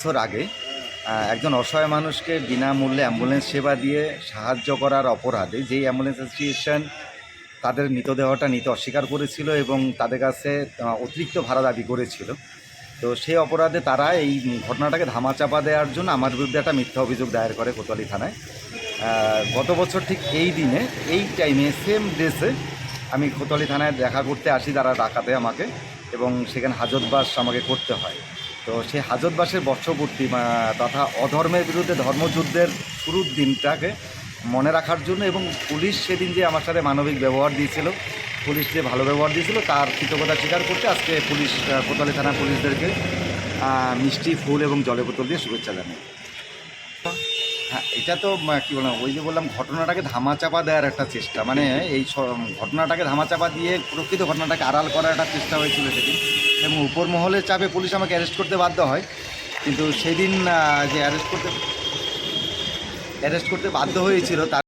বছর আগে একজন অসহায় মানুষকে বিনামূল্যে অ্যাম্বুলেন্স সেবা দিয়ে সাহায্য করার অপরাধে যেই অ্যাম্বুলেন্স অ্যাসোসিয়েশন তাদের মৃতদেহটা নিতে অস্বীকার করেছিল এবং তাদের কাছে অতিরিক্ত ভাড়া দাবি করেছিল, তো সেই অপরাধে তারা এই ঘটনাটাকে ধামাচাপা দেওয়ার জন্য আমার বিরুদ্ধে একটা মিথ্যা অভিযোগ দায়ের করে কোতোয়ালি থানায়। গত বছর ঠিক এই দিনে, এই টাইমে, সেম ডেসে আমি কোতোয়ালি থানায় দেখা করতে আসি তারা ডাকাতে আমাকে এবং সেখানে হাজতবাস আমাকে করতে হয়। তো সেই হাজতবাসের বর্ষপূর্তি তথা অধর্মের বিরুদ্ধে ধর্মযুদ্ধের শুরুর দিনটাকে মনে রাখার জন্য এবং পুলিশ সেদিন যে আমার সাথে মানবিক ব্যবহার দিয়েছিল, পুলিশ যে ভালো ব্যবহার দিয়েছিল তার কৃতজ্ঞতা স্বীকার করতে আজকে পুলিশ কোতালি থানা পুলিশদেরকে মিষ্টি, ফুল এবং জলে বোতল দিয়ে শুভেচ্ছা জানাই। হ্যাঁ এটা তো কী বললাম, ওই যে বললাম ঘটনাটাকে ধামাচাপা দেওয়ার একটা চেষ্টা মানে এই ঘটনাটাকে ধামাচাপা দিয়ে প্রকৃত ঘটনাটাকে আড়াল করার একটা চেষ্টা হয়েছিল সেদিন। এবং উপর মহলের চাপে পুলিশ আমাকে অ্যারেস্ট করতে বাধ্য হয়। কিন্তু সেদিন যে অ্যারেস্ট করতে অ্যারেস্ট করতে বাধ্য হয়েছিল, তার